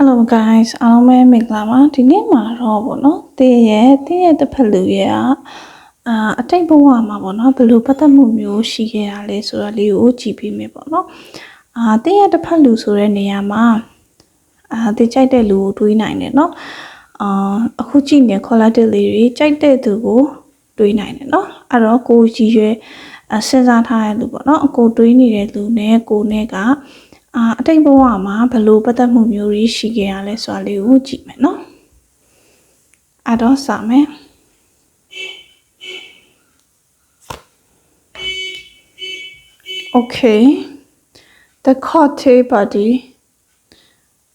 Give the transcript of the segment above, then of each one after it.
Hello guys အားလုံးပဲမင်္ဂလာပါဒီနေ့မှာတော့ဗောနော်တင်းရဲ့တင်းရဲ့တစ်ဖက်လူရဲ့ကအာအတိတ်ဘဝမှာဗောနော်ဘယ်လိုပတ်သက်မှုမျိုးရှိခဲ့ရလဲဆိုတော့လေးကိုကြည့်ပြီးမယ်ဗောနော်အာတင်းရဲ့တစ်ဖက်လူဆိုတဲ့နေရာမှာအာတင်းကြိုက်တဲ့လူကိုတွေးနိုင်တယ်နော်အာအခုကြည့်နေ quality လေးတွေကြိုက်တဲ့သူကိုတွေးနိုင်တယ်နော်အဲ့တော့ကိုကြီးရွယ်အစဉ်းစားထားတဲ့လူပေါ့နော်အကိုတွေးနေတဲ့လူနဲ့ကိုနဲ့က အာအတိတ်ဘဝမှာဘယ်လိုပတ်သက်မှုမျိုးတွေရှိခဲ့ရလဲဆိုတာလေးကိုကြည့်မယ်နော်အဲ့တော့စမယ် Okay the cocktail party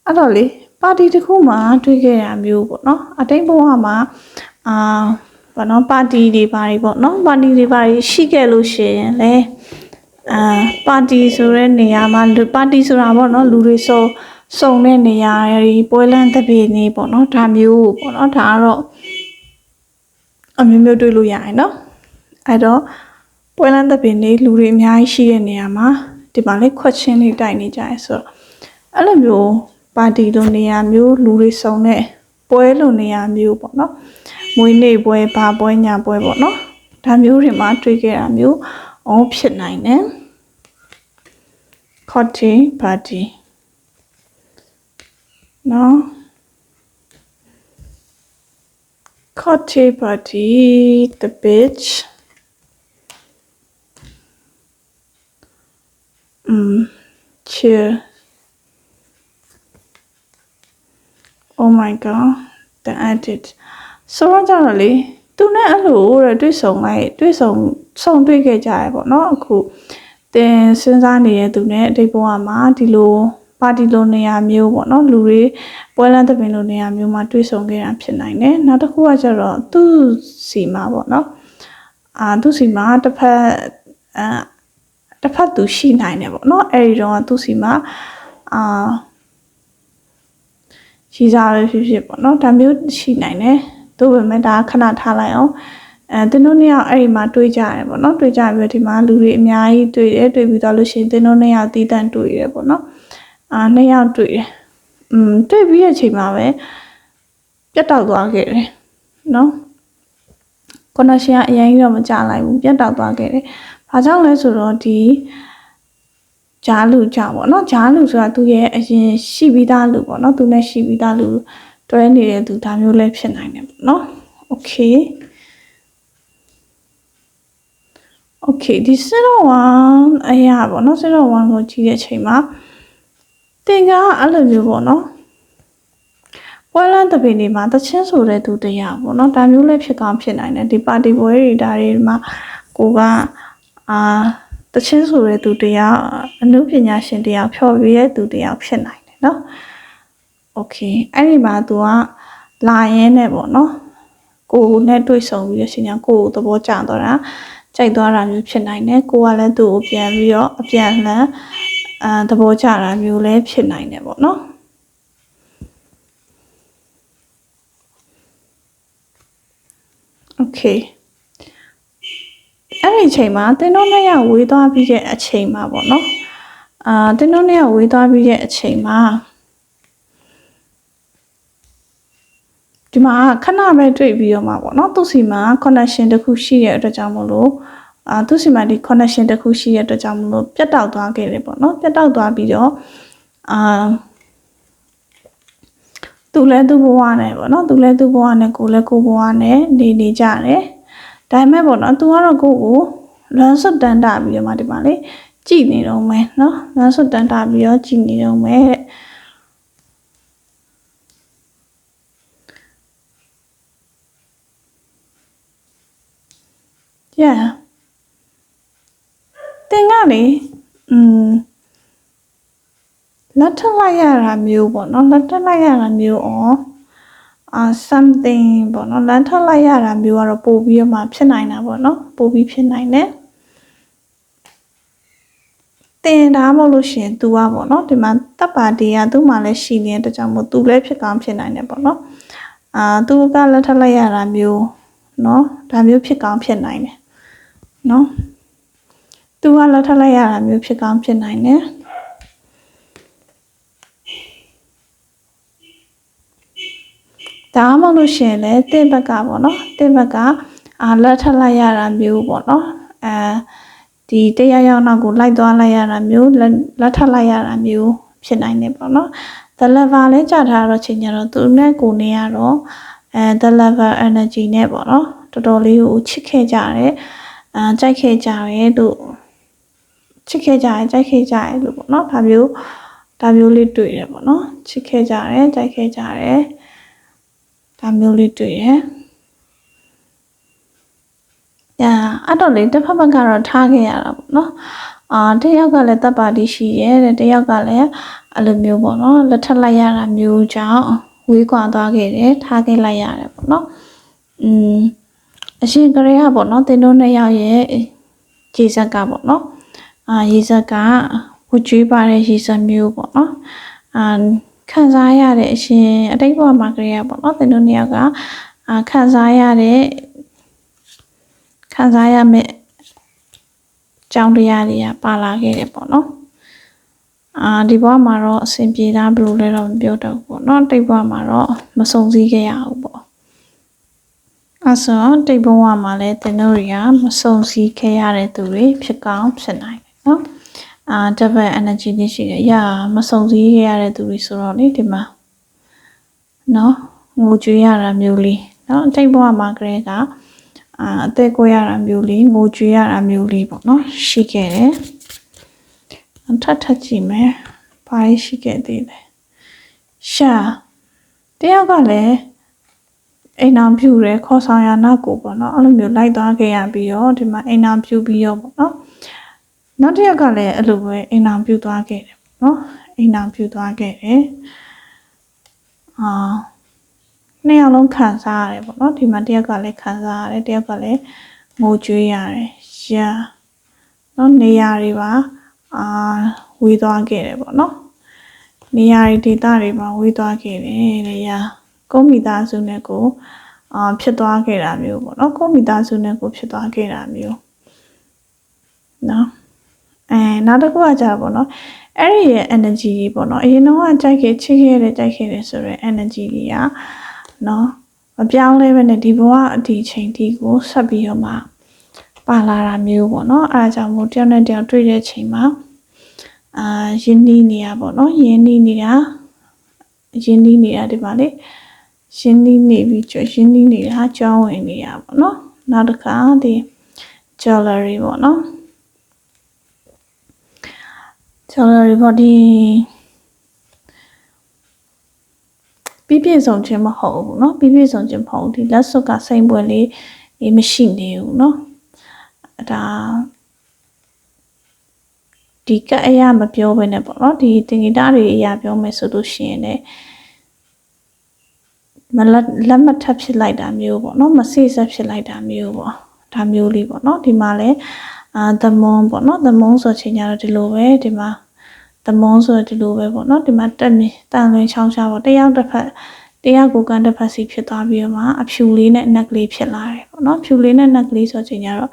အဲ့တော့လေပါတီတစ်ခုမှာတွေ့ခဲ့ရမျိုးပေါ့နော်အတိတ်ဘဝမှာအာဘာနော်ပါတီတွေပါတွေပေါ့နော်ပါတီတွေပါတွေရှိခဲ့လို့ရှိရင်လေ အာပါတီဆိုတဲ့နေရာမှာလူပါတီဆိုတာပေါ့နော်လူတွေစုံစုံတဲ့နေရာတွေပွဲလန်းတစ်ပြေနေပေါ့နော်ဒါမျိုးပေါ့နော်ဒါကတော့အမျိုးမျိုးတွေ့လို့ရတယ်နော်အဲ့တော့ပွဲလန်းတစ်ပြေနေလူတွေအများကြီးရှိတဲ့နေရာမှာဒီမှာလေးခွက်ချင်းတွေတိုက်နေကြရဲဆိုတော့အဲ့လိုမျိုးပါတီလိုနေရာမျိုးလူတွေစုံတဲ့ပွဲလိုနေရာမျိုးပေါ့နော်မွေးနေ့ပွဲဘာပွဲညာပွဲပေါ့နော်ဒါမျိုးတွေမှာတွေ့ခဲ့တာမျိုး အော်ဖြစ်နိုင်တယ် cocktail party နော် cocktail party the beach อืม cheer oh my god the edit ဆိုတော့ကြတော့လေသူနဲ့အဲ့လိုတဲ့တွေ့ဆုံလိုက်တွေ့ဆုံ ဆုံတွေ့ခဲ့ကြရပေါ့နော်အခုတင်စဉ်းစားနေတဲ့သူနဲ့အတိတ်ဘဝမှာဒီလိုပါတီလိုနေရာမျိုးပေါ့နော်လူတွေပွဲလန်းသပင်လိုနေရာမျိုးမှာတွေ့ဆုံခဲ့တာဖြစ်နိုင်တယ်နောက်တစ်ခုကကျတော့သူ့စီမှာပေါ့နော်အာသူ့စီမှာတစ်ဖက်အာတစ်ဖက်သူရှိနိုင်တယ်ပေါ့နော်အဲ့ဒီတော့သူ့စီမှာအာရှိစားပဲဖြစ်ဖြစ်ပေါ့နော်ဒါမျိုးရှိနိုင်တယ်သို့ပေမဲ့ဒါခဏထားလိုက်အောင် အဲတင်းတို့နှစ်ယောက်အဲ့ဒီမှာတွေးကြရတယ်ပေါ့နော်တွေးကြပြီးတော့ဒီမှာလူတွေအများကြီးတွေ့တယ်တွေ့ပြီးတော့လို့ရှိရင်တင်းတို့နှစ်ယောက်တီးတန့်တွေ့ရတယ်ပေါ့နော်အာနှစ်ယောက်တွေ့တယ်อืมတွေ့ပြီးတဲ့အချိန်မှာပဲပြတ်တောက်သွားခဲ့တယ်နော် connection ကအရင်ကြီးတော့မကြလိုက်ဘူးပြတ်တောက်သွားခဲ့တယ်ဘာကြောင့်လဲဆိုတော့ဒီဂျားလူကြောင့်ပေါ့နော်ဂျားလူဆိုတာသူရဲ့အရင်ရှိပြီးသားလူပေါ့နော်သူနဲ့ရှိပြီးသားလူတွဲနေတဲ့သူဒါမျိုးလည်းဖြစ်နိုင်တယ်ပေါ့နော် okay okay ဒီ01အရာပေါ့နော်01ကိုကြည့်တဲ့အချိန်မှာတင်ကအဲ့လိုမျိုးပေါ့နော်ပွဲလန်းတပင်တွေမှာတချင်းဆိုတဲ့သူတရားပေါ့နော်ဒါမျိုးလည်းဖြစ်ကောင်းဖြစ်နိုင်တယ်ဒီပါတီပွဲတွေဒါတွေမှာကိုကအာတချင်းဆိုတဲ့သူတရားအမှုပညာရှင်တရားဖျော်ပြတဲ့သူတရားဖြစ်နိုင်တယ်နော်โอเคအဲ့ဒီမှာ तू ကလာရင်းနဲ့ပေါ့နော်ကိုနဲ့တွေ့ဆုံပြီးရရှင်ညာကိုကိုသဘောကျတော့တာ ကြိုက်သွားတာမျိုးဖြစ်နိုင်တယ်ကိုကလည်းသူ့ကိုပြန်ပြီးတော့အပြန်လှန်အာသဘောကျတာမျိုးလည်းဖြစ်နိုင်တယ်ပေါ့နော် okay အဲ့ဒီအချိန်မှာတင်းတို့နှစ်ယောက်ဝေးသွားပြီးတဲ့အချိန်မှာပေါ့နော်အာတင်းတို့နှစ်ယောက်ဝေးသွားပြီးတဲ့အချိန်မှာ ဒီမှာခဏပဲတွေ့ပြီးတော့မှာပေါ့နော်သူ့စီမှာ connection တစ်ခုရှိတဲ့အတွက်ကြောင့်မလို့အာသူ့စီမှာဒီ connection တစ်ခုရှိတဲ့အတွက်ကြောင့်မလို့ပြတ်တောက်သွားခဲ့တယ်ပေါ့နော်ပြတ်တောက်သွားပြီးတော့အာသူလည်းသူ့ဘဝနဲ့ပေါ့နော်သူလည်းသူ့ဘဝနဲ့ကိုလည်းကိုဘဝနဲ့နေနေကြတယ်ဒါပေမဲ့ပေါ့နော်သူကတော့ကိုကိုလွမ်းစွတ်တန်တာပြီးတော့မှဒီမှာလေကြည်နေတော့မယ်နော်လွမ်းစွတ်တန်တာပြီးတော့ကြည်နေတော့မယ်တဲ့ yeah တင်ကလေอืมလက်ထပ်လိုက်ရတာမျိုးပေါ့နော်လက်ထပ်လိုက်ရတာမျိုးဩအာ something ပေါ့နော်လက်ထပ်လိုက်ရတာမျိုးကတော့ပို့ပြီးတော့မှဖြစ်နိုင်တာပေါ့နော်ပို့ပြီးဖြစ်နိုင်တယ်တင်ဒါမဟုတ်လို့ရှိရင် तू อ่ะပေါ့နော်ဒီမှာတပ်ပါတီကသူ့မှာလည်းရှိနေတဲ့အတွက်ကြောင့်မို့ तू လည်းဖြစ်ကောင်းဖြစ်နိုင်တယ်ပေါ့နော်အာ तू ကလက်ထပ်လိုက်ရတာမျိုးเนาะဒါမျိုးဖြစ်ကောင်းဖြစ်နိုင်တယ် နော်သူကလှထလိုက်ရတာမျိုးဖြစ်ကောင်းဖြစ်နိုင်တယ်ဒါမှမဟုတ်လို့ရှင်လဲတင့်ဘက်ကပေါ့နော်တင့်ဘက်ကအာလက်ထလိုက်ရတာမျိုးပေါ့နော်အဲဒီတရားရောက်နောက်ကိုလိုက်သွားလိုက်ရတာမျိုးလက်ထလိုက်ရတာမျိုးဖြစ်နိုင်တယ်ပေါ့နော် the level လဲကြာထားတော့ချိန်ကြတော့သူနဲ့ကိုနေရတော့အဲ the level energy နဲ့ပေါ့နော်တော်တော်လေးကိုချစ်ခဲ့ကြတယ် အာကြိုက်ခဲ့ကြတယ်လို့ချစ်ခဲ့ကြတယ်ကြိုက်ခဲ့ကြတယ်လို့ပေါ့နော်ဒါမျိုးဒါမျိုးလေးတွေ့တယ်ပေါ့နော်ချစ်ခဲ့ကြတယ်ကြိုက်ခဲ့ကြတယ်ဒါမျိုးလေးတွေ့ရညာအဲ့တော့လေတစ်ဖက်ဘက်ကတော့ထားခဲ့ရတာပေါ့နော်အာတယောက်ကလည်းတပ်ပါတီရှိရဲတဲ့တယောက်ကလည်းအဲ့လိုမျိုးပေါ့နော်လက်ထပ်လိုက်ရတာမျိုးကြောင့်ဝေးကွာသွားခဲ့တယ်ထားခဲ့လိုက်ရတယ်ပေါ့နော်อืม အရှင်ကလေးကပေါ့နော်တင်တို့နှစ်ယောက်ရဲ့ရေဇက်ကပေါ့နော်အာရေဇက်ကဝကျွေးပါတဲ့ရေဇက်မျိုးပေါ့နော်အာခံစားရတဲ့အရှင်အတိတ်ဘဝမှာကလေးကပေါ့နော်တင်တို့နှစ်ယောက်ကအာခံစားရတဲ့ခံစားရမယ့်ကြောင်းတရားတွေကပါလာခဲ့တယ်ပေါ့နော်အာဒီဘဝမှာတော့အဆင်ပြေတာဘယ်လိုလဲတော့မပြောတော့ဘူးပေါ့နော်တိတ်ဘဝမှာတော့မစုံစည်းခဲ့ရဘူးပေါ့ အဲဆိုတိတ်ဘဝမှာလည်းတင်တို့တွေကမစုံစည်းခဲ့ရတဲ့သူတွေဖြစ်ကောင်းဖြစ်နိုင်တယ်နော်အာ double energy တွေရှိတယ်။ရာမစုံစည်းခဲ့ရတဲ့သူတွေဆိုတော့လေဒီမှာနော်ငိုကြွေးရတာမျိုးလေးနော်အတိတ်ဘဝမှာကလေးကအာအသက်ကိုရတာမျိုးလေးငိုကြွေးရတာမျိုးလေးပေါ့နော်ရှိခဲ့တယ်။ထပ်ထပ်ကြည့်မယ်။ဘာရှိခဲ့သေးလဲ။ရှာတယောက်ကလည်း အိမ်အောင်ပြူရဲခေါ်ဆောင်ရနောက်ကိုပေါ့နော်အဲ့လိုမျိုးလိုက်သွားခဲ့ရပြီးတော့ဒီမှာအိမ်အောင်ပြူပြီးတော့ပေါ့နော်နောက်တစ်ယောက်ကလည်းအဲ့လိုပဲအိမ်အောင်ပြူသွားခဲ့တယ်ပေါ့နော်အိမ်အောင်ပြူသွားခဲ့တယ်အာနှစ်ယောက်လုံးခံစားရတယ်ပေါ့နော်ဒီမှာတစ်ယောက်ကလည်းခံစားရတယ်တစ်ယောက်ကလည်းငိုကြွေးရတယ်ရှာနော်နေရာတွေပါအာဝေးသွားခဲ့တယ်ပေါ့နော်နေရာတွေဒေသတွေမှာဝေးသွားခဲ့တယ်တဲ့ရာ ကိုမိသားစုနဲ့ကိုအာဖြစ်သွားခဲ့တာမျိုးပေါ့နော်ကိုမိသားစုနဲ့ကိုဖြစ်သွားခဲ့တာမျိုးနော်အဲနောက်တစ်ခုကကြာပေါ့နော်အဲ့ဒီရဲ့ energy ကြီးပေါ့နော်အရင်တော့ကြိုက်ခဲ့ချစ်ခဲ့တယ်ကြိုက်ခဲ့တယ်ဆိုတော့ energy ကြီးကနော်မပြောင်းလဲပဲနဲ့ဒီဘဝအဒီချိန်ဒီကိုဆက်ပြီးတော့မှပါလာတာမျိုးပေါ့နော်အဲဒါကြောင့်မို့တယောက်နဲ့တယောက်တွေ့တဲ့ချိန်မှာအာယင်းနီးနေရပေါ့နော်ယင်းနီးနေတာယင်းနီးနေတာဒီပါလေ ရှင်းနီးနေပြီးကျော်ရှင်းနီးနေတာကြောင်းဝင်နေရပေါ့နော်နောက်တစ်ခါဒီ jewelry ပေါ့နော် jewelry ပေါ့ဒီပြည့်ပြည့်စုံခြင်းမဟုတ်ဘူးเนาะပြည့်ပြည့်စုံခြင်းမဟုတ်ဒီလက်စွပ်ကစိန်ပွဲလေးအေးမရှိနေဘူးเนาะဒါဒီကအရာမပြောဘဲနဲ့ပေါ့နော်ဒီတင်ဂီတာတွေအရာပြောမယ်ဆိုလို့ရှိရင်လည်း မလက်လက်မထပ်ဖြစ်လိုက်တာမျိုးပေါ့နော်မစိဆက်ဖြစ်လိုက်တာမျိုးပေါ့ဒါမျိုးလေးပေါ့နော်ဒီမှာလည်းအာသမွန်ပေါ့နော်သမွန်ဆိုချိန်ကြတော့ဒီလိုပဲဒီမှာသမွန်ဆိုဒီလိုပဲပေါ့နော်ဒီမှာတက်နေတန်လွင်ချောင်းချပေါ့တယောက်တစ်ဖက်တယောက်ကိုကန်တစ်ဖက်စီဖြစ်သွားပြီးတော့မှအဖြူလေးနဲ့နက်ကလေးဖြစ်လာတယ်ပေါ့နော်ဖြူလေးနဲ့နက်ကလေးဆိုချိန်ကြတော့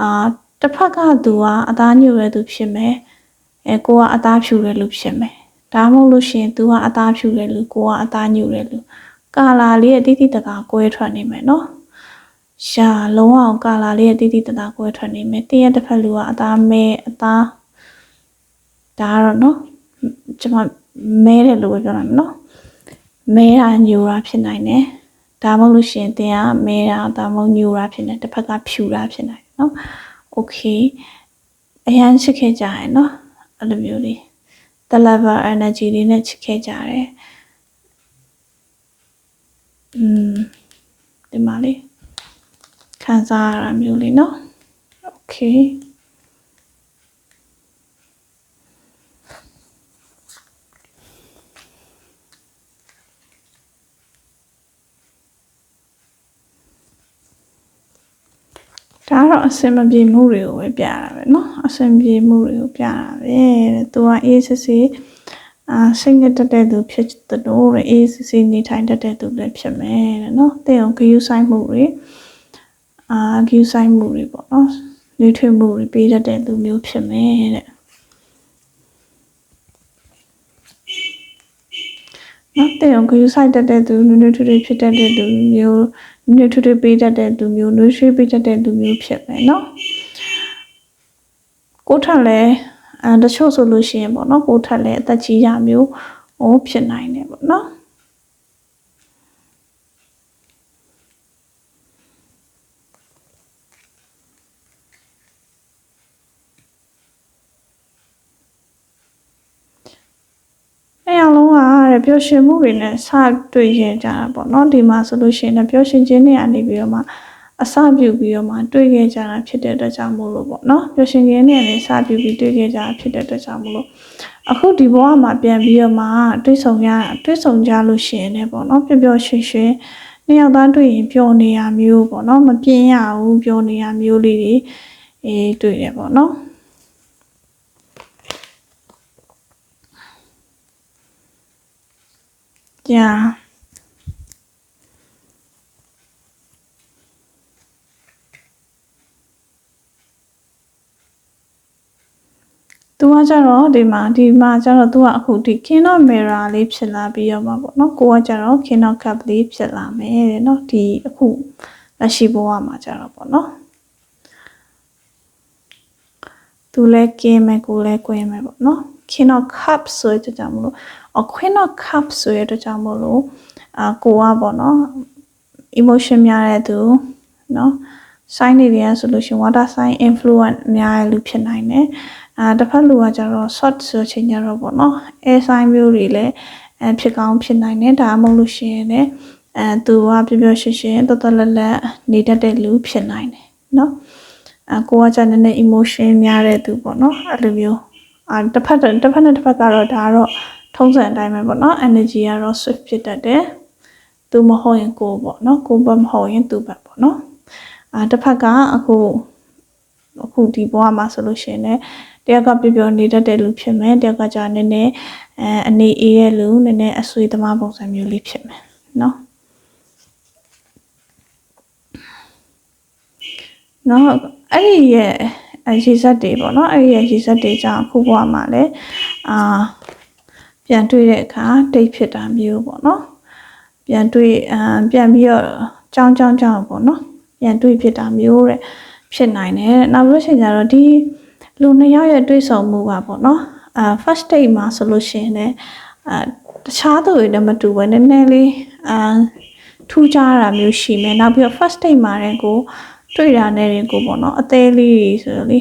အာတစ်ဖက်ကသူကအသားညိုတဲ့သူဖြစ်မယ်အဲကိုကအသားဖြူတဲ့လူဖြစ်မယ်ဒါမှမဟုတ်လို့ရှိရင်သူကအသားဖြူတဲ့လူကိုကအသားညိုတဲ့လူ ကာလာလေးရဲ့တိတိတကာကွဲထွက်နေမယ်နော်ရှာလုံးအောင်ကာလာလေးရဲ့တိတိတကာကွဲထွက်နေမယ်တင်းရဲ့တစ်ဖက်လူကအသားမဲအသားဒါကတော့နော်ကျွန်မမဲတယ်လို့ပဲပြောတာနော်မဲတာညိုတာဖြစ်နိုင်တယ်ဒါမှမဟုတ်လို့ရှိရင်တင်းကမဲတာဒါမှမဟုတ်ညိုတာဖြစ်နေတစ်ဖက်ကဖြူတာဖြစ်နိုင်တယ်နော်โอเคအရန်ချစ်ခဲ့ကြရယ်နော်အဲ့လိုမျိုးလေး the level energy လေးနဲ့ချစ်ခဲ့ကြတယ် อืมဒီမှာလေးခံစားရတာမျိုးလေးနော်โอเคဒါတော့အစင်မပြေမှုတွေကိုပဲပြတာပဲเนาะအစင်ပြေမှုတွေကိုပြတာပဲတဲ့သူကအေးစစ်စစ် အာစိတ်ငြက်တက်တဲ့သူဖြစ်သလိုတဲ့အေးစစ်စစ်နေထိုင်တတ်တဲ့သူလည်းဖြစ်မယ်တဲ့နော်။တဲ့အောင်ဂယူဆိုင်မှုတွေအာဂယူဆိုင်မှုတွေပေါ့နော်။နေထွေမှုတွေပေးတတ်တဲ့သူမျိုးဖြစ်မယ်တဲ့။နော်တဲ့အောင်ဂယူဆိုင်တတ်တဲ့သူနွေနွေထွေထွေဖြစ်တတ်တဲ့သူမျိုးနွေနွေထွေထွေပေးတတ်တဲ့သူမျိုးနွေရွှေပေးတတ်တဲ့သူမျိုးဖြစ်မယ်နော်။ကိုထက်လည်း အဲတချို့ဆိုလို့ရှိရင်ပေါ့နော်ကိုထက်လည်းအသက်ကြီးရမျိုးဟိုဖြစ်နိုင်တယ်ပေါ့နော်အဲအောင်လုံးကတဲ့ပျော်ရွှင်မှုတွေနဲ့စတွေ့ရကြတာပေါ့နော်ဒီမှာဆိုလို့ရှိရင်လည်းပျော်ရွှင်ခြင်းတွေကနေပြီးတော့မှ အစပြုပြီးတော့မှတွေ့ခဲ့ကြတာဖြစ်တဲ့အတွက်ကြောင့်မို့လို့ပေါ့နော်ပျော်ရွှင်ခြင်းတွေနဲ့စပြုပြီးတွေ့ခဲ့ကြတာဖြစ်တဲ့အတွက်ကြောင့်မို့လို့အခုဒီဘဝမှာပြန်ပြီးတော့မှတွေ့ဆုံရတွေ့ဆုံကြလို့ရှိရင်လည်းပေါ့နော်ပျော်ပျော်ရွှင်ရွှင်နှစ်ယောက်သားတွေ့ရင်ပျော်နေရမျိုးပေါ့နော်မပြင်းရဘူးပျော်နေရမျိုးလေးတွေအေးတွေ့တယ်ပေါ့နော် Ja. ။ သူကကြတော့ဒီမှာဒီမှာကြတော့သူကအခုဒီ Kingdom Mirror လေးဖြစ်လာပြီးတော့မှာပေါ့နော်ကိုကကြတော့ Kingdom Cup လေးဖြစ်လာမယ်တဲ့နော်ဒီအခုလက်ရှိဘဝမှာကြတော့ပေါ့နော်သူလဲကင်းမယ်ကိုလဲကွင်းမယ်ပေါ့နော် King of Cup ဆိုတဲ့ကြောင့်မလို့ or Queen of Cup ဆိုတဲ့ကြောင့်မလို့အာကိုကပေါ့နော် emotion များတဲ့သူနော် sign တွေရဆိုလို့ရှင် water sign influence အများကြီးလူဖြစ်နိုင်တယ် အာတစ်ဖက်လူကကျတော့ short ဆိုချိန်ကျတော့ပေါ့နော် air sign မျိုးတွေလည်းအဲဖြစ်ကောင်းဖြစ်နိုင်တယ်ဒါမှမဟုတ်လို့ရှိရင်လည်းအဲသူကပြပြရှင်းရှင်းတော်တော်လက်လက်နေတတ်တဲ့လူဖြစ်နိုင်တယ်နော်အကိုကကျနည်းနည်း emotion များတဲ့သူပေါ့နော်အဲ့လိုမျိုးအာတစ်ဖက်တစ်ဖက်နဲ့တစ်ဖက်ကတော့ဒါကတော့ထုံးစံအတိုင်းပဲပေါ့နော် energy ကတော့ swift ဖြစ်တတ်တယ်သူမဟုတ်ရင်ကိုပေါ့နော်ကိုဘက်မဟုတ်ရင်သူဘက်ပေါ့နော်အာတစ်ဖက်ကအခုအခုဒီဘဝမှာဆိုလို့ရှိရင်လည်း တယောက်ကပြပြနေတတ်တဲ့လူဖြစ်မယ်တယောက်ကကြာနည်းနည်းအဲအနေအေးရဲ့လူနည်းနည်းအဆွေသမားပုံစံမျိုးလေးဖြစ်မယ်နော်နော်အဲ့ဒီရဲ့ရေစက်တွေပေါ့နော်အဲ့ဒီရဲ့ရေစက်တွေကြောင့်အခုဘဝမှာလည်းအာပြန်တွေ့တဲ့အခါတိတ်ဖြစ်တာမျိုးပေါ့နော်ပြန်တွေ့အာပြန်ပြီးတော့ကြောင်းကြောင်းကြောင်းပေါ့နော်ပြန်တွေ့ဖြစ်တာမျိုးတဲ့ဖြစ်နိုင်တယ်နောက်ပြီးချိန်ကျတော့ဒီ လူနှစ်ယောက်ရဲ့တွေ့ဆုံမှုကပေါ့နော်အာ first date မှာဆိုလို့ရှိရင်လည်းအာတခြားသူတွေနဲ့မတူဘဲနည်းနည်းလေးအာထူးခြားတာမျိုးရှိမယ်နောက်ပြီးတော့ first date မှာတဲ့ကိုတွေ့တာနဲ့ရင်ကိုပေါ့နော်အသေးလေးဆိုတော့လေ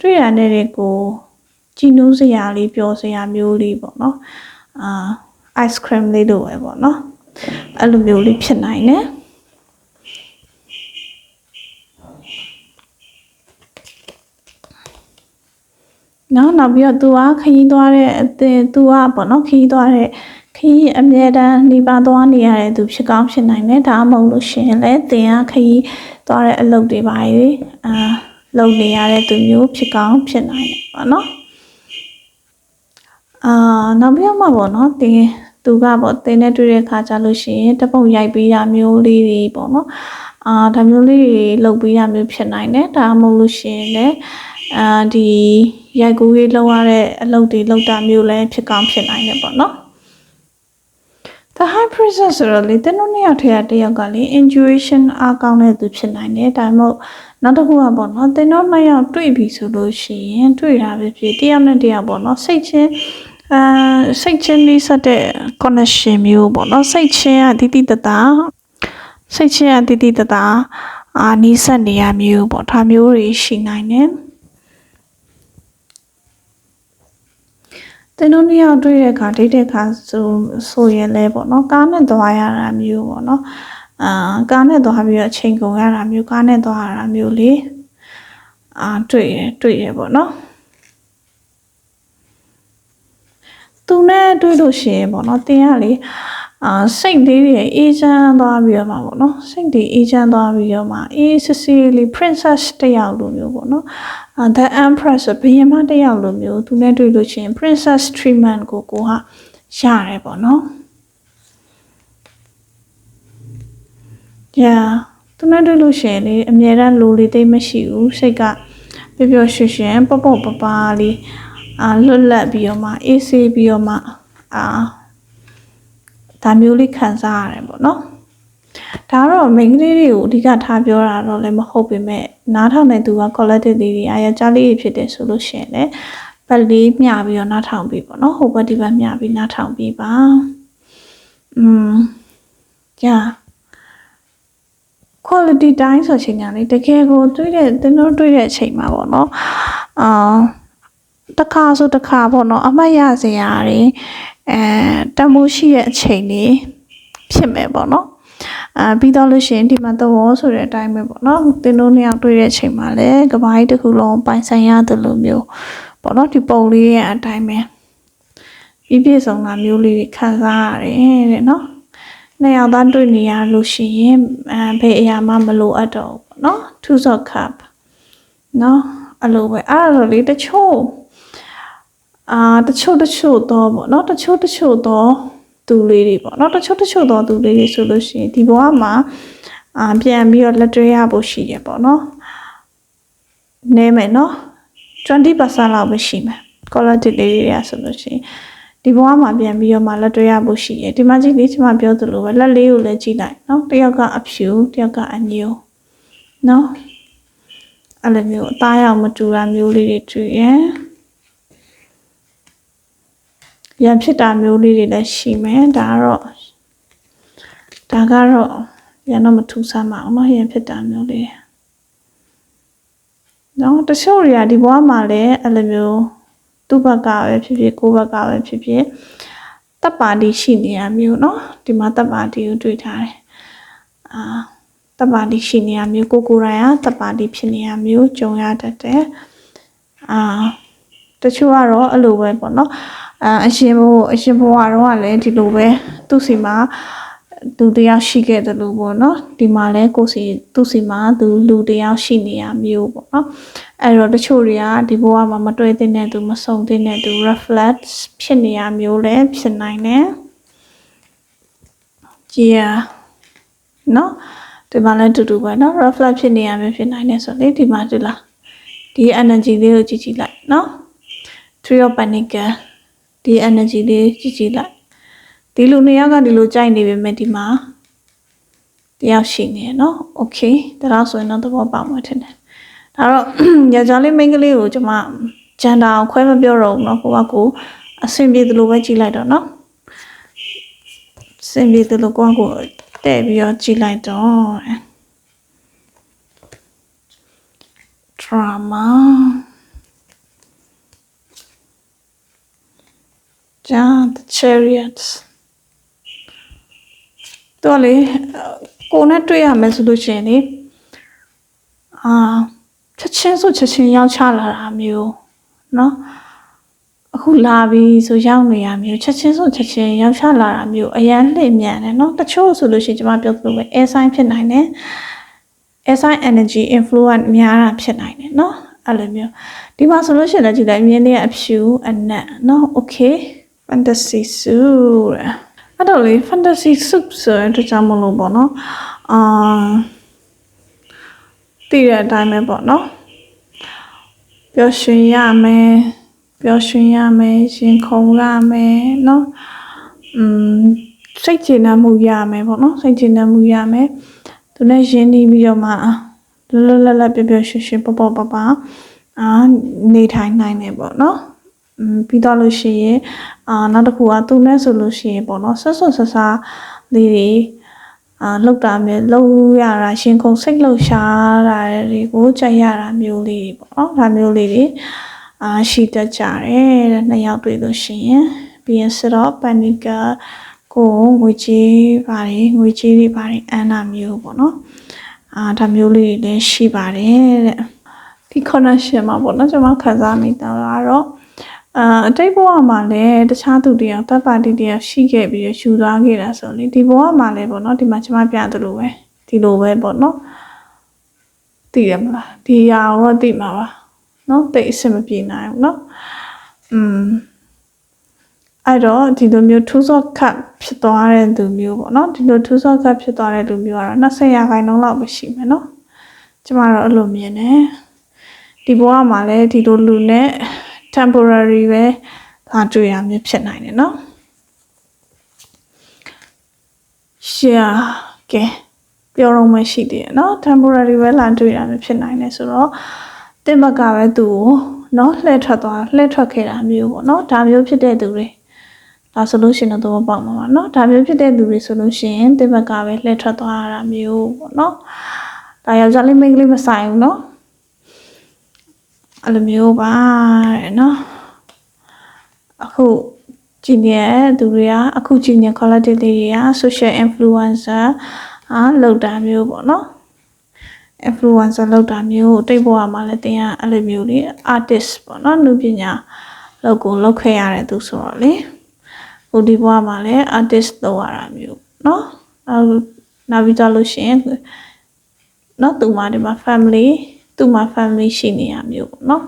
တွေ့တာနဲ့ရင်ကိုကြည်နူးစရာလေးပျော်စရာမျိုးလေးပေါ့နော်အာ ice cream လေးလိုပဲပေါ့နော်အဲ့လိုမျိုးလေးဖြစ်နိုင်တယ် နော်နောက်ပြီးတော့ तू ကခရီးသွားတဲ့အတင် तू ကပေါ့နော်ခရီးသွားတဲ့ခရီးအမြဲတမ်းနေပါသွားနေရတဲ့သူဖြစ်ကောင်းဖြစ်နိုင်တယ်ဒါမှမဟုတ်လို့ရှိရင်လည်းတင်ကခရီးသွားတဲ့အလုပ်တွေပါလေအာလုပ်နေရတဲ့သူမျိုးဖြစ်ကောင်းဖြစ်နိုင်တယ်ပေါ့နော်အာနောက်ပြီးတော့မှပေါ့နော်တင်သူကပေါ့တင်နဲ့တွေ့တဲ့ခါကြလို့ရှိရင်တပုတ်ရိုက်ပေးတာမျိုးလေးတွေပေါ့နော်အာဒါမျိုးလေးတွေလုပ်ပေးရမျိုးဖြစ်နိုင်တယ်ဒါမှမဟုတ်လို့ရှိရင်လည်းအာဒီ ရိုက်ကူးရေးလုပ်ရတဲ့အလုပ်တွေလုပ်တာမျိုးလည်းဖြစ်ကောင်းဖြစ်နိုင်တယ်ပေါ့နော် The High Priestess ဆိုတော့လေတင်းတို့နှစ်ယောက်ထဲကတစ်ယောက်ကလေ intuition အားကောင်းတဲ့သူဖြစ်နိုင်တယ်ဒါမှမဟုတ်နောက်တစ်ခုကပေါ့နော်တင်းတို့နှစ်ယောက်တွေ့ပြီဆိုလို့ရှိရင်တွေ့တာပဲဖြစ်တစ်ယောက်နဲ့တစ်ယောက်ပေါ့နော်စိတ်ချင်းအာစိတ်ချင်းလေးဆက်တဲ့ connection မျိုးပေါ့နော်စိတ်ချင်းကတိတိတတာစိတ်ချင်းကတိတိတတာအာနီးစပ်နေရမျိုးပေါ့ဒါမျိုးတွေရှိနိုင်တယ် တင်တို့နှစ်ယောက်တွေ့တဲ့အခါဒိတ်တဲ့အခါဆိုဆိုရင်လဲပေါ့နော်ကားနဲ့သွားရတာမျိုးပေါ့နော်အာကားနဲ့သွားပြီးတော့အချိန်ကုန်ရတာမျိုးကားနဲ့သွားရတာမျိုးလေအာတွေ့ရတွေ့ရပေါ့နော်သူနဲ့တွေ့လို့ရှိရင်ပေါ့နော်တင်ရလေအာ စိတ်လေးတွေအေးချမ်းသွားပြီးတော့မှာပေါ့နော်စိတ်တွေအေးချမ်းသွားပြီးတော့မှာအေးစစ်စစ်လေး princess တယောက်လိုမျိုးပေါ့နော်အာ the empress ဘုရင်မတယောက်လိုမျိုးသူနဲ့တွေ့လို့ရှိရင် princess treatment ကိုကိုကရတယ်ပေါ့နော် yeah သူနဲ့တွေ့လို့ရှိရင်လေအမြဲတမ်းလိုလေးသိမ်းမရှိဘူးစိတ်ကပျော်ပျော်ရွှင်ရွှင်ပေါ့ပေါ့ပပလေးအာလွတ်လပ်ပြီးတော့မှအေးဆေးပြီးတော့မှအာ ဒါမျိုးလေးခံစားရတယ်ပေါ့နော်ဒါကတော့မိန်းကလေးတွေကိုအဓိကထားပြောတာတော့လည်းမဟုတ်ပေမဲ့နားထောင်တဲ့သူက collective တွေအရကြားလေးတွေဖြစ်တယ်ဆိုလို့ရှိရင်လည်းပတ်လေးမျှပြီးတော့နားထောင်ပြီးပေါ့နော်ဟိုဘက်ဒီဘက်မျှပြီးနားထောင်ပြီးပါอืมကြာ quality time ဆိုချိန်ညာလေးတကယ်ကိုတွေ့တဲ့သင်တို့တွေ့တဲ့အချိန်မှာပေါ့နော်အာတစ်ခါဆိုတစ်ခါပေါ့နော်အမှတ်ရစရာတွေ အဲတမိုးရှိတဲ့အချိန်လေးဖြစ်မယ်ပေါ့နော်အာပြီးတော့လို့ရှိရင်ဒီမှာသဘောဆိုတဲ့အတိုင်းပဲပေါ့နော်သင်တို့နှစ်ယောက်တွေ့တဲ့အချိန်မှာလည်းကပိုင်းတစ်ခုလုံးပိုင်ဆိုင်ရတယ်လို့မျိုးပေါ့နော်ဒီပုံလေးရဲ့အတိုင်းပဲပြည့်ပြည့်စုံတာမျိုးလေးတွေခံစားရတယ်တဲ့နော်နှစ်ယောက်သားတွေ့နေရလို့ရှိရင်အဲဘယ်အရာမှမလိုအပ်တော့ဘူးပေါ့နော် two of cup နော်အဲ့လိုပဲအဲ့ဒါလေတချို့ အာတချို့တချို့တော့ပေါ့နော်တချို့တချို့တော့သူလေးတွေပေါ့နော်တချို့တချို့တော့သူလေးတွေဆိုလို့ရှိရင်ဒီဘဝမှာအာပြန်ပြီးတော့လက်တွဲရဖို့ရှိရပေါ့နော်နေမယ်နော်20%လောက်ပဲရှိမယ် quality လေးတွေကဆိုလို့ရှိရင်ဒီဘဝမှာပြန်ပြီးတော့မှလက်တွဲရဖို့ရှိတယ်ဒီမှာကြည့်လေကျွန်မပြောသလိုပဲလက်လေးကိုလည်းကြည့်လိုက်နော်တစ်ယောက်ကအဖြူတစ်ယောက်ကအညိုနော်အဲ့လိုမျိုးအသားရောက်မတူတာမျိုးလေးတွေတွေ့ရန် ရံဖြစ်တာမျိုးလေးတွေလည်းရှိမယ်ဒါကတော့ဒါကတော့ရံတော့မထူးဆန်းပါအောင်နော်ရံဖြစ်တာမျိုးလေးနော်တချို့တွေကဒီဘဝမှာလည်းအဲ့လိုမျိုးသူ့ဘက်ကပဲဖြစ်ဖြစ်ကိုယ့်ဘက်ကပဲဖြစ်ဖြစ်တပ်ပါတီရှိနေရမျိုးเนาะဒီမှာတပ်ပါတီကိုတွေ့ထားတယ်အာတပ်ပါတီရှိနေရမျိုးကိုကိုယ်တိုင်ကတပ်ပါတီဖြစ်နေရမျိုးကြုံရတတ်တယ်အာ တချို့ကတော့အဲ့လိုပဲပေါ့နော်အအရှင်ဘိုးအရှင်ဘိုးကတော့လည်းဒီလိုပဲသူ့စီမှာသူတယောက်ရှိခဲ့တယ်လို့ပေါ့နော်ဒီမှာလဲကိုစီသူ့စီမှာသူလူတယောက်ရှိနေရမျိုးပေါ့နော်အဲ့တော့တချို့တွေကဒီဘဝမှာမတွေ့တဲ့နဲ့သူမဆုံတဲ့နဲ့သူ reflect ဖြစ်နေရမျိုးလဲဖြစ်နိုင်တယ်ကြီးရနော်ဒီမှာလဲတူတူပဲနော် reflect ဖြစ်နေရမျိုးဖြစ်နိုင်တယ်ဆိုလေဒီမှာဒီလားဒီ energy လေးကိုကြည့်ကြည့်လိုက်နော် three of pentacle ဒီ energy လေးကြည့်ကြည့်လိုက်ဒီလူနှစ်ယောက်ကဒီလိုကြိုက်နေပေမဲ့ဒီမှာတယောက်ရှိနေရနော်โอเคဒါတော့ဆိုရင်တော့သဘောပေါက်မှာထင်တယ်ဒါတော့ယောက်ျားလေးမိန်းကလေးကိုကျွန်မဂျန်တာအောင်ခွဲမပြောတော့ဘူးเนาะကိုကကိုအဆင်ပြေသလိုပဲကြည့်လိုက်တော့เนาะအဆင်ပြေသလိုကိုကကိုတဲ့ပြီးတော့ကြည့်လိုက်တော့ drama ဂျာ the chariots တော့လေကိုနဲ့တွေ့ရမယ်ဆိုလို့ရှိရင်လေအာချက်ချင်းဆိုချက်ချင်းရောက်ချလာတာမျိုးเนาะအခုလာပြီဆိုရောက်နေရမျိုးချက်ချင်းဆိုချက်ချင်းရောက်ချလာတာမျိုးအရန်လှည့်မြန်တယ်เนาะတချို့ဆိုလို့ရှိရင်ကျွန်မပြောသလိုပဲ air sign ဖြစ်နိုင်တယ် air sign energy influence များတာဖြစ်နိုင်တယ်เนาะအဲ့လိုမျိုးဒီမှာဆိုလို့ရှိရင်လည်းကြည့်လိုက်မြင်းလေးကအဖြူအနက်เนาะ okay fantasy soup အဲ့တော့လေ fantasy soup ဆိုရင်တခြားမလို့ပေါ့နော်အာတည်တဲ့အတိုင်းပဲပေါ့နော်ပျော်ရွှင်ရမယ်ပျော်ရွှင်ရမယ်ရှင်ခုန်ရမယ်နော်อืมစိတ်ချနမှုရမယ်ပေါ့နော်စိတ်ချနမှုရမယ်သူနဲ့ရင်းနှီးပြီးတော့မှလွတ်လွတ်လပ်လပ်ပျော်ပျော်ရွှင်ရွှင်ပေါ့ပေါ့ပါပါအာနေထိုင်နိုင်တယ်ပေါ့နော် ပြီးတော့လို့ရှိရင်အာနောက်တစ်ခုကသူနဲ့ဆိုလို့ရှိရင်ပေါ့နော်ဆွတ်ဆွတ်ဆဆာလေးတွေအာလောက်တာမျိုးလောက်ရတာရှင်ခုန်စိတ်လှုပ်ရှားတာတွေကိုကြိုက်ရတာမျိုးလေးတွေပေါ့နော်ဒါမျိုးလေးတွေအာရှိတတ်ကြတယ်တဲ့နှစ်ယောက်တွေ့လို့ရှိရင်ပြီးရင်စတော့ပန်နီကာကိုငွေကြေးပါတယ်ငွေကြေးတွေပါတယ်အန်နာမျိုးပေါ့နော်အာဒါမျိုးလေးတွေလည်းရှိပါတယ်တဲ့ဒီ connection မှာပေါ့နော်ကျွန်မခံစားမိတာကတော့ အာအတိတ်ဘဝမှာလည်းတခြားသူတယောက်တပ်ပါတီတယောက်ရှိခဲ့ပြီးရယူသွားခဲ့တာဆိုလေဒီဘဝမှာလည်းပေါ့နော်ဒီမှာကျွန်မပြသလိုပဲဒီလိုပဲပေါ့နော်သိရမလားဒီရာတော့သိမှာပါနော်တိတ်အဆင်မပြေနိုင်ဘူးနော်อืมအဲ့တော့ဒီလိုမျိုးထူးစော့ခတ်ဖြစ်သွားတဲ့သူမျိုးပေါ့နော်ဒီလိုထူးစော့ခတ်ဖြစ်သွားတဲ့သူမျိုးကတော့20ရာခိုင်နှုန်းလောက်ပဲရှိမယ်နော်ကျမတော့အဲ့လိုမြင်တယ်ဒီဘဝမှာလည်းဒီလိုလူနဲ့ temporary ပဲသာတွေ့ရမျိုးဖြစ်နိုင်တယ်เนาะ share ကဲပြောတော့မှရှိသေးတယ်เนาะ temporary ပဲလာတွေ့ရမျိုးဖြစ်နိုင်တယ်ဆိုတော့တင်ဘက်ကပဲသူ့ကိုเนาะလှည့်ထွက်သွားလှည့်ထွက်ခဲ့တာမျိုးပေါ့เนาะဒါမျိုးဖြစ်တဲ့သူတွေဒါဆိုလို့ရှိရင်တော့ပေါ့မှာပါเนาะဒါမျိုးဖြစ်တဲ့သူတွေဆိုလို့ရှိရင်တင်ဘက်ကပဲလှည့်ထွက်သွားတာမျိုးပေါ့เนาะဒါယောက်ျားလေးမိန်းကလေးမဆိုင်ဘူးเนาะ အဲ့လိုမျိုးပါတဲ့เนาะအခုကြည်နေတဲ့သူတွေကအခုကြည်နေ collective တွေက social influencer အာလောက်တာမျိုးပေါ့နော် influencer လောက်တာမျိုးတိတ်ဘဝမှာလည်းတင်ရအဲ့လိုမျိုးလေ artist ပေါ့နော်လူပညာလောက်ကိုလောက်ခဲ့ရတဲ့သူဆိုတော့လေဟိုဒီဘဝမှာလည်း artist လောက်ရတာမျိုးနော်နောက်နောက်ပြီးတော့လို့ရှိရင်နော်သူမဒီမှာ family သူမ family ရှိနေရမျိုးပေါ့နော်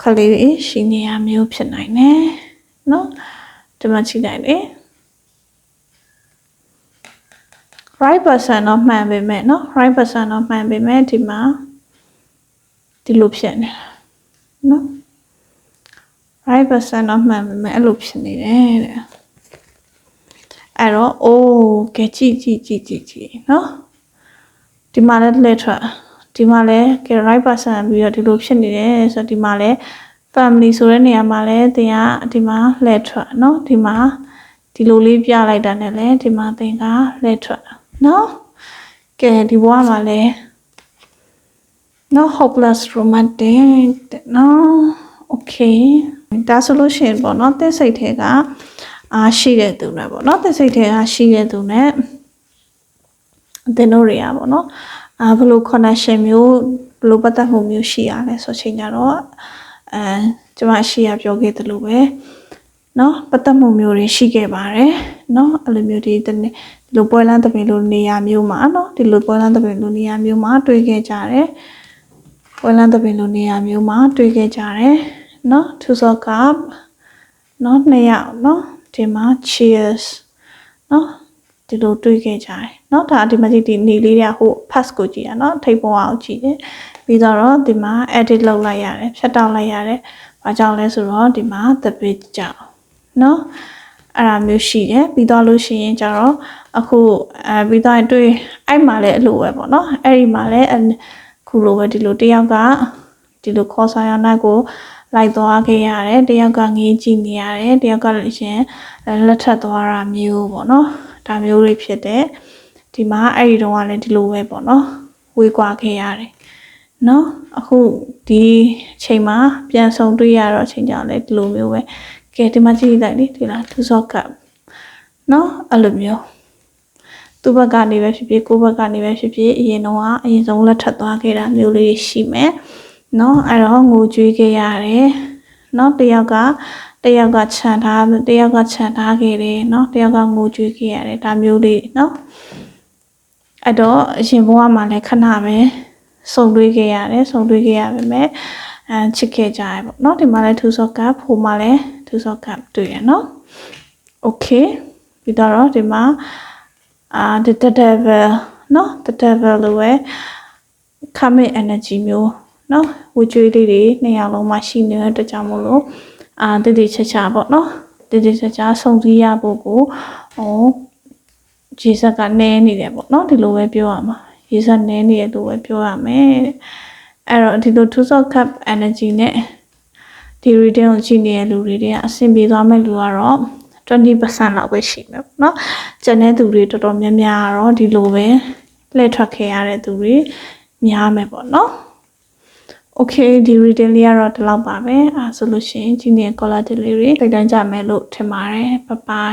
ခလေးတွေရှိနေရမျိုးဖြစ်နိုင်တယ်နော်ဒီမှာချိလိုက်လေ right person တော့မှန်ပေမဲ့เนาะ right person တော့မှန်ပေမဲ့ဒီမှာဒီလိုဖြစ်နေเนาะ right person တော့မှန်ပေမဲ့အဲ့လိုဖြစ်နေတယ်တဲ့အဲ့တော့ oh ကဲကြည့်ကြည့်ကြည့်ကြည့်ကြည့်เนาะဒီမှာလည်းလက်ထွက် ဒီမှာလည်းကဲ right person ပြီးတော့ဒီလိုဖြစ်နေတယ်ဆိုတော့ဒီမှာလည်း family ဆိုတဲ့နေရာမှာလည်းတင်ကဒီမှာလက်ထွက်เนาะဒီမှာဒီလိုလေးပြလိုက်တာနဲ့လည်းဒီမှာသင်ကလက်ထွက်နော်ကဲဒီဘဝမှာလည်းနော် hopeless romantic တဲ့နော် okay ဒါဆိုလို့ရှိရင်ပေါ့နော်တဲ့စိတ်ထဲကအာရှိတဲ့သူနဲ့ပေါ့နော်တဲ့စိတ်ထဲကရှိတဲ့သူနဲ့အတင်တို့တွေကပေါ့နော် အာဘယ်လို connection မျိုးဘယ်လိုပတ်သက်မှုမျိုးရှိရလဲဆိုချိန်ကြတော့အဲကျွန်မရှိရပြောခဲ့သလိုပဲเนาะပတ်သက်မှုမျိုးတွေရှိခဲ့ပါတယ်เนาะအဲ့လိုမျိုးဒီဒီလိုပွဲလန်းတပင်လိုနေရာမျိုးမှာเนาะဒီလိုပွဲလန်းတပင်လိုနေရာမျိုးမှာတွေ့ခဲ့ကြတယ်ပွဲလန်းတပင်လိုနေရာမျိုးမှာတွေ့ခဲ့ကြတယ်เนาะသူစောကပ်เนาะနှစ်ယောက်เนาะဒီမှာ cheers เนาะ ဒီလိုတွေ့ခဲ့ကြတယ်เนาะဒါဒီမှာဒီဒီနေလေးတွေကဟို pass ကိုကြည့်တာเนาะထိပ်ပေါ်အောင်ကြည့်တယ်ပြီးတော့ဒီမှာ edit လုပ်လိုက်ရတယ်ဖြတ်တောက်လိုက်ရတယ်ဘာကြောင့်လဲဆိုတော့ဒီမှာ the page ကြောင့်เนาะအဲ့ဒါမျိုးရှိတယ်ပြီးတော့လို့ရှိရင်ကျတော့အခုအဲပြီးတော့တွေ့အဲ့မှာလည်းအလိုပဲပေါ့เนาะအဲ့ဒီမှာလည်းခုလိုပဲဒီလိုတယောက်ကဒီလိုခေါ်ဆောင်ရနိုင်ကိုလိုက်သွားခဲ့ရတယ်တယောက်ကငေးကြည့်နေရတယ်တယောက်ကလည်းရှင်လက်ထပ်သွားတာမျိုးပေါ့เนาะ ဒါမျိုးတွေဖြစ်တယ်ဒီမှာအဲ့ဒီတော့ကလည်းဒီလိုပဲပေါ့နော်ဝေးကွာခဲ့ရတယ်နော်အခုဒီချိန်မှာပြန်ဆောင်တွေ့ရတော့ချိန်ကြောင်လည်းဒီလိုမျိုးပဲကဲဒီမှာကြည့်လိုက်လေဒီလားသူစော့ကပ်နော်အဲ့လိုမျိုးသူ့ဘက်ကနေပဲဖြစ်ဖြစ်ကိုယ့်ဘက်ကနေပဲဖြစ်ဖြစ်အရင်တော့အရင်ဆုံးလက်ထပ်သွားခဲ့တာမျိုးလေးရှိမယ်နော်အဲ့တော့ငိုကြွေးခဲ့ရတယ်နော်တယောက်က တယောက်ကခြံထားတယောက်ကခြံထားခဲ့တယ်နော်တယောက်ကငိုကြွေးခဲ့ရတယ်ဒါမျိုးလေးနော်အဲ့တော့အရင်ဘဝမှာလည်းခဏပဲစုံတွေးခဲ့ရတယ်စုံတွေးခဲ့ရပါမယ်အဲချစ်ခဲ့ကြရပေါ့နော်ဒီမှာလည်းသူစောကပ်ဖိုမှာလည်းသူစောကပ်တွေ့ရနော် okay ပြီးတော့ဒီမှာအာ the devil နော် the devil လို့ပဲ commit energy မျိုးနော်ဝကြွေးလေးတွေနှစ်ယောက်လုံးမှာရှိနေတဲ့အတွက်ကြောင့်မို့လို့ အာတည်တည်ချာချာပေါ့နော်တည်တည်ချာချာဆုံစည်းရဖို့ကိုဟောဂျေဆက်ကနဲနေတယ်ပေါ့နော်ဒီလိုပဲပြောရမှာဂျေဆက်နဲနေတယ်လို့ပဲပြောရမယ်တဲ့အဲ့တော့ဒီလို two of cup energy နဲ့ဒီ reading ကိုကြည့်နေတဲ့လူတွေကအဆင်ပြေသွားမဲ့လူကတော့20%လောက်ပဲရှိမယ်ပေါ့နော်။ကျန်တဲ့သူတွေတော်တော်များများကတော့ဒီလိုပဲလှည့်ထွက်ခဲ့ရတဲ့သူတွေများမယ်ပေါ့နော်။ Okay ဒီ reading လေးကတော့ဒီလောက်ပါပဲ။အဲဆိုလို့ရှိရင်ဒီနေ့ color delivery ထိတ်တန်းကြမယ်လို့ထင်ပါတယ်။ Bye bye